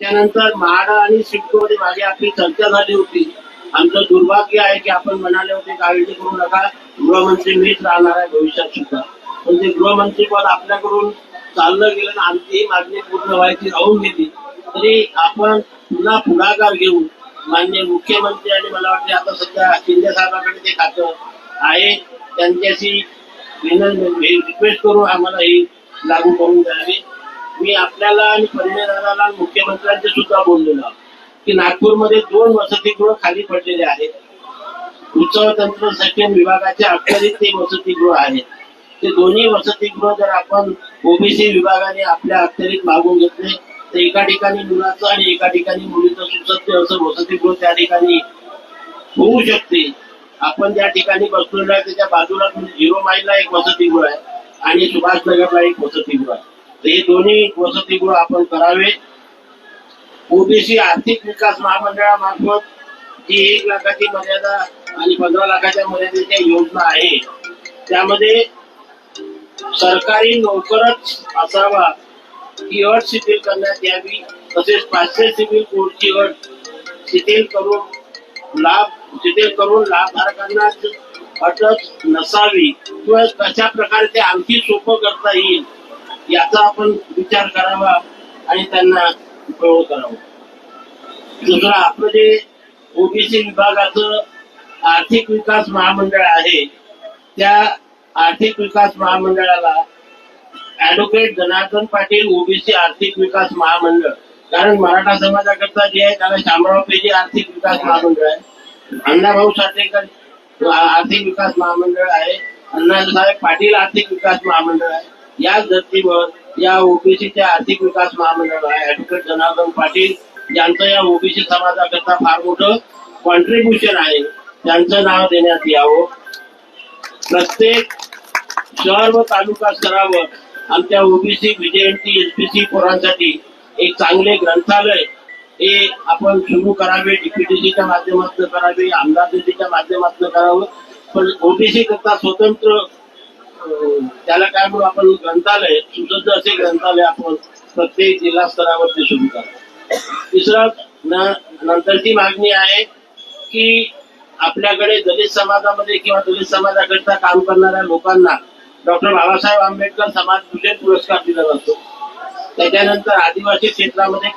त्यानंतर म्हाडा आणि सिडकोमध्ये माझी आपली चर्चा झाली होती. आमचं दुर्भाग्य आहे की आपण म्हणाले होते काळजी करू नका गृहमंत्री मीच राहणार आहे भविष्यात सुद्धा. पण ते गृहमंत्री पद आपल्याकडून चाललं गेलं आणि आमची मागणी पूर्ण व्हायची राहून गेली. तरी आपण पुन्हा पुढाकार घेऊन मान्य मुख्यमंत्री आणि मला वाटते आता सध्या शिंदे साहेबांकडे ते खातं आहे. त्यांच्याशी रिक्वेस्ट करून आम्हाला ही लागू करून द्यावी. मी आपल्याला आणि पंतप्रधानाला मुख्यमंत्र्यांचे सुद्धा बोललेलो की नागपूरमध्ये दोन वसतिगृह खाली पडलेले आहेत. उत्सव तंत्र सक्षम विभागाच्या अखत्यारीत ते वसतिगृह आहेत. ते दोन्ही वसतिगृह जर आपण ओबीसी विभागाने आपल्या अखत्यारीत मागून घेतले तर एका ठिकाणी मुलाचं आणि एका ठिकाणी मुलीचं सुसज्ज असं वसतिगृह त्या ठिकाणी होऊ शकते. आपण ज्या ठिकाणी बसलेलो आहे त्याच्या बाजूला झिरो माईलला एक वसतिगृह आहे आणि सुभाषनगरला एक वसतिगृह आहे. हे दोन्ही वसतिगृह आपण करावे ओबीसी आर्थिक विकास महामंडळामार्फत जी एक लाखाची मर्यादा आणि पंधरा लाखाच्या मर्यादेच्या योजना आहे. त्यामध्ये सरकारी नोकरच असावा ही अट शिथिल करण्यात यावी तसेच पाचशे सिव्हिल कोडची अट शिथिल करून लाभ शिथिल करून लाभधारकांना अटच नसावी. किंवा कशा प्रकारे ते आणखी सोपं करता येईल याचा आपण विचार करावा आणि त्यांना उपयोग करावा. दुसरं आपलं जे ओबीसी विभागाचं आर्थिक विकास महामंडळ आहे त्या आर्थिक विकास महामंडळाला ऍडव्होकेट जनार्दन पाटील ओबीसी आर्थिक विकास महामंडळ. कारण मराठा समाजाकरता जे आहे त्याला शामराव पेजी आर्थिक विकास महामंडळ आहे. अण्णाभाऊ साठेकर आर्थिक विकास महामंडळ आहे. अण्णासाहेब पाटील आर्थिक विकास महामंडळ आहे. याच धर्तीवर या ओबीसीच्या आर्थिक विकास महामंडळ आहे. ऍडव्होकेट जनार्दन पाटील यांचं या ओबीसी समाजाकरता फार मोठं कॉन्ट्रीब्युशन आहे. त्यांचं नाव देण्यात यावं. प्रत्येक शहर व तालुका स्तरावर आमच्या ओबीसी विजयंती एसपीसी पोरांसाठी एक चांगले ग्रंथालय हे आपण सुरू करावे डीपीटीसीच्या माध्यमातून करावे आमदार माध्यमातून करावं. पण ओबीसी करता स्वतंत्र त्याला काय म्हणू आपण ग्रंथालय सुसज्ज असे ग्रंथालय आपण प्रत्येक जिल्हा स्तरावरती सुरू करावं तिसरं न- नंतरची मागणी आहे की आपल्याकडे दलित समाजामध्ये किंवा दलित समाजाकरता काम करणाऱ्या लोकांना डॉक्टर बाबासाहेब आंबेडकर समाज भूषण पुरस्कार दिला जातो. त्याच्यानंतर आदिवासी क्षेत्रामध्ये